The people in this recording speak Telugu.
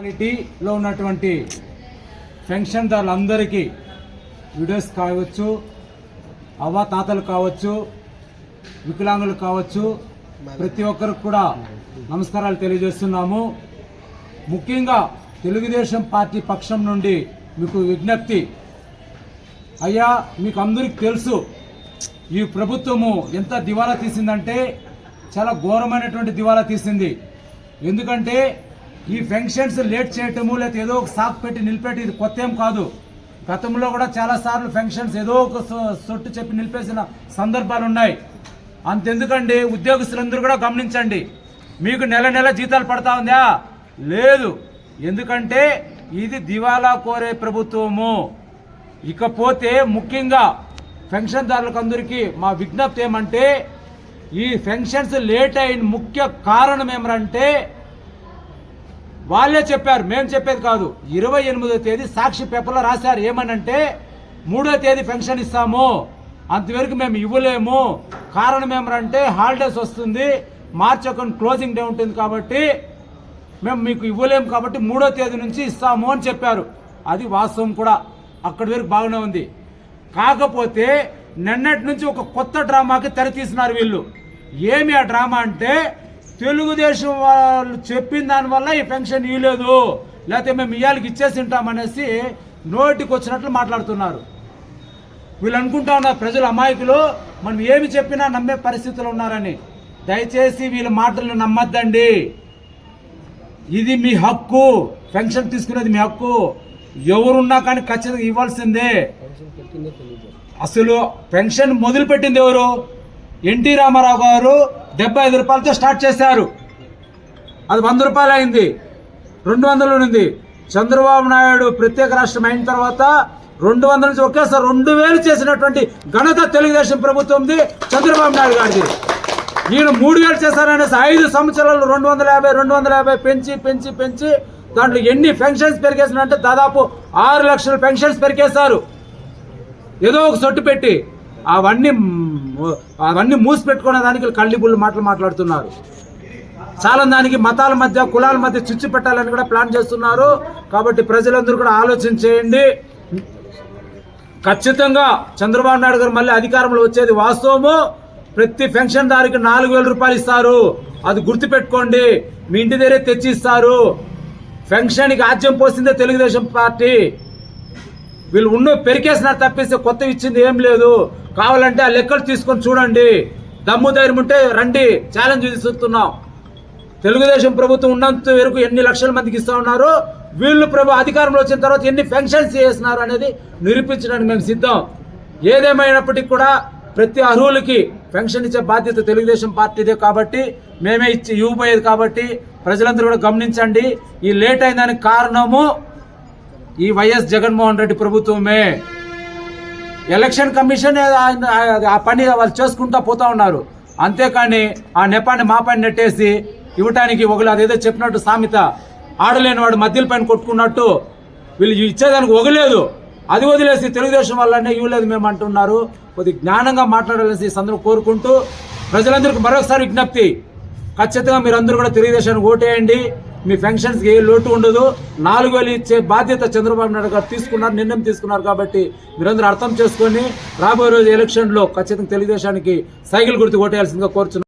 క్వాలిటీలో ఉన్నటువంటి పెన్షన్దారులందరికీ వీడియోస్ కావచ్చు అవ్వ తాతలు కావచ్చు వికలాంగులు కావచ్చు ప్రతి ఒక్కరికి కూడా నమస్కారాలు తెలియజేస్తున్నాము. ముఖ్యంగా తెలుగుదేశం పార్టీ పక్షం నుండి మీకు విజ్ఞప్తి. అయ్యా మీకు అందరికి తెలుసు ఈ ప్రభుత్వము ఎంత దివాలా తీసిందంటే చాలా ఘోరమైనటువంటి దివాలా తీసింది. ఎందుకంటే ఈ ఫెన్షన్స్ లేట్ చేయటము లేకపోతే ఏదో ఒక సాకు పెట్టి నిలిపెట్టి ఇది కొత్త ఏం కాదు. గతంలో కూడా చాలా సార్లు ఫెన్షన్స్ ఏదో ఒక సొట్టు చెప్పి నిలిపేసిన సందర్భాలు ఉన్నాయి. అంతెందుకండి? ఉద్యోగస్తులందరూ కూడా గమనించండి. మీకు నెల నెల జీతాలు పడతా ఉందా? లేదు. ఎందుకంటే ఇది దివాలా కోరే ప్రభుత్వము. ఇకపోతే ముఖ్యంగా పెన్షన్దారులకు అందరికీ మా విజ్ఞప్తి ఏమంటే ఈ పెన్షన్స్ లేట్ అయిన ముఖ్య కారణం ఏమంటే వాళ్ళే చెప్పారు. మేము చెప్పేది కాదు. ఇరవై ఎనిమిదో తేదీ సాక్షి పేపర్లో రాశారు. ఏమనంటే మూడో తేదీ పెన్షన్ ఇస్తాము. అంతవరకు మేము ఇవ్వలేము. కారణం ఏమంటే హాలిడేస్ వస్తుంది. మార్చ్ ఒక క్లోజింగ్ డే ఉంటుంది కాబట్టి మేము మీకు ఇవ్వలేము కాబట్టి మూడో తేదీ నుంచి ఇస్తాము అని చెప్పారు. అది వాస్తవం కూడా. అక్కడి వరకు బాగానే ఉంది. కాకపోతే నిన్నటి నుంచి ఒక కొత్త డ్రామాకి తెరతీసినారు వీళ్ళు. ఏమి ఆ డ్రామా అంటే తెలుగుదేశం వాళ్ళు చెప్పిన దానివల్ల ఈ పెన్షన్ ఇవ్వలేదు లేకపోతే మేము ఇయ్యాలకి ఇచ్చేసి ఉంటామనేసి నోటికి వచ్చినట్లు మాట్లాడుతున్నారు. వీళ్ళు అనుకుంటా ఉన్నారు ప్రజలు అమాయకులు. మనం ఏమి చెప్పినా నమ్మే పరిస్థితులు ఉన్నారని. దయచేసి వీళ్ళ మాటలు నమ్మద్దండి. ఇది మీ హక్కు. పెన్షన్ తీసుకునేది మీ హక్కు. ఎవరున్నా కానీ ఖచ్చితంగా ఇవ్వాల్సిందే. అసలు పెన్షన్ మొదలుపెట్టింది ఎవరు? ఎన్టీ రామారావు గారు. డెబ్బై ఐదు రూపాయలతో స్టార్ట్ చేశారు. అది వంద రూపాయలు అయింది. రెండు వందలు ఉంది చంద్రబాబు నాయుడు ప్రత్యేక రాష్ట్రం అయిన తర్వాత రెండు వందల నుంచి ఒకేసారి రెండు వేలు చేసినటువంటి ఘనత తెలుగుదేశం ప్రభుత్వంది చంద్రబాబు నాయుడు గారిది. ఈయన మూడు వేలు చేశారనేసి ఐదు సంవత్సరాలు రెండు వందల యాభై రెండు వందల యాభై పెంచి పెంచి పెంచి దాంట్లో ఎన్ని పెన్షన్స్ పెరిగేసినంటే దాదాపు ఆరు లక్షల పెన్షన్స్ పెరిగేశారు. ఏదో ఒక సొట్టు పెట్టి అవన్నీ అవన్నీ మూసి పెట్టుకునే దానికి కళ్ళిబుళ్ళు మాటలు మాట్లాడుతున్నారు. చాలా దానికి మతాల మధ్య కులాల మధ్య చిచ్చు పెట్టాలని కూడా ప్లాన్ చేస్తున్నారు. కాబట్టి ప్రజలందరూ కూడా ఆలోచన చేయండి. ఖచ్చితంగా చంద్రబాబు నాయుడు గారు మళ్ళీ అధికారంలో వచ్చేది వాస్తవము. ప్రతి పెన్షన్ దారికి నాలుగు వేల రూపాయలు ఇస్తారు. అది గుర్తుపెట్టుకోండి. మీ ఇంటి దగ్గరే తెచ్చి ఇస్తారు పెన్షన్కి ఆజ్యం పోసిందే తెలుగుదేశం పార్టీ. వీళ్ళు ఉన్న పెరికేసినారు తప్పిస్తే కొత్త ఇచ్చింది ఏం లేదు. కావాలంటే ఆ లెక్కలు తీసుకొని చూడండి. దమ్ము ధైర్యం ఉంటే రండి. ఛాలెంజ్ చూస్తున్నాం తెలుగుదేశం ప్రభుత్వం ఉన్నంత వరకు ఎన్ని లక్షల మందికి ఇస్తా ఉన్నారు వీళ్ళు ప్రభు అధికారంలో వచ్చిన తర్వాత ఎన్ని ఫెన్షన్స్ చేస్తున్నారు అనేది నిరూపించడానికి మేము సిద్ధం. ఏదేమైనప్పటికీ కూడా ప్రతి అర్హులకి పెన్షన్ ఇచ్చే బాధ్యత తెలుగుదేశం పార్టీదే కాబట్టి మేమే ఇచ్చి ఇవ్వబోయేది కాబట్టి ప్రజలందరూ కూడా గమనించండి. ఈ లేట్ అయిన దానికి కారణము ఈ వైఎస్ జగన్మోహన్ రెడ్డి ప్రభుత్వమే. ఎలక్షన్ కమిషన్ ఆ పని వాళ్ళు చేసుకుంటా పోతా ఉన్నారు. అంతేకాని ఆ నెపాన్ని మా పైన నెట్టేసి ఇవ్వటానికి ఒకళ్ళు అదేదో చెప్పినట్టు సామెత ఆడలేని వాడు మధ్యల పైన కొట్టుకున్నట్టు వీళ్ళు ఇచ్చేదానికి ఒగలేదు. అది వదిలేసి తెలుగుదేశం వల్లనే ఇవ్వలేదు మేము అంటున్నారు. కొద్ది జ్ఞానంగా మాట్లాడాలని సందర్భం కోరుకుంటూ ప్రజలందరికీ మరొకసారి విజ్ఞప్తి. ఖచ్చితంగా మీరందరూ కూడా తెలుగుదేశానికి ఓటేయండి. మీ పెన్షన్స్కి ఏ లోటు ఉండదు. నాలుగు వేలు ఇచ్చే బాధ్యత చంద్రబాబు నాయుడు గారు తీసుకున్నారు నిర్ణయం తీసుకున్నారు కాబట్టి మీరందరూ అర్థం చేసుకొని రాబోయే రోజు ఎలక్షన్లో ఖచ్చితంగా తెలుగుదేశానికి సైకిల్ గుర్తు ఓటేయాల్సిందిగా కోరుచున్నారు